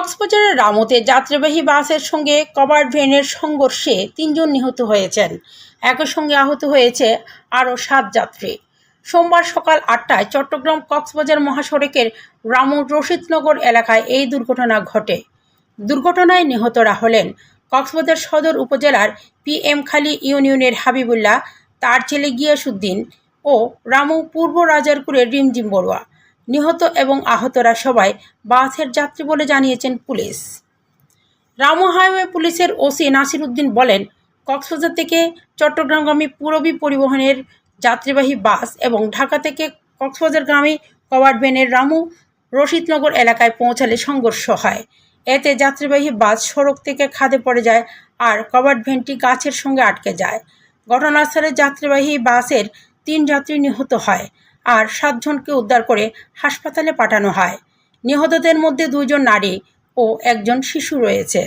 কক্সবাজারের রামুতে যাত্রীবাহী বাসের সঙ্গে কভার ভ্যানের সংঘর্ষে তিনজন নিহত হয়েছেন। একই সঙ্গে আহত হয়েছে আরও সাত যাত্রী। সোমবার সকাল আটটায় চট্টগ্রাম কক্সবাজার মহাসড়কের রামু রশিদনগর এলাকায় এই দুর্ঘটনা ঘটে। দুর্ঘটনায় নিহতরা হলেন কক্সবাজার সদর উপজেলার পিএম খালি ইউনিয়নের হাবিবুল্লাহ, তার ছেলে গিয়াসুদ্দিন ও রামু পূর্ব রাজারপুরের রিমজিম বড়ুয়া। নিহত এবং আহতরা সবাই বাসের যাত্রী বলে জানিয়েছেন পুলিশ। রামু হাইওয়ে পুলিশের ওসি নাসির উদ্দিন বলেন, কক্সবাজার থেকে চট্টগ্রামগামী পূরবী পরিবহনের যাত্রীবাহী বাস এবং ঢাকা থেকে কক্সবাজারগামী কভার ভ্যানের রামু রশিদনগর এলাকায় পৌঁছালে সংঘর্ষ হয়। এতে যাত্রীবাহী বাস সড়ক থেকে খাদে পড়ে যায় আর কভার ভ্যানটি গাছের সঙ্গে আটকে যায়। ঘটনাস্থলে যাত্রীবাহী বাসের তিন যাত্রী নিহত হয়। আর সাতজনকে উদ্ধার করে হাসপাতালে পাঠানো হয়। নিহতদের মধ্যে দুইজন নারী ও একজন শিশু রয়েছে।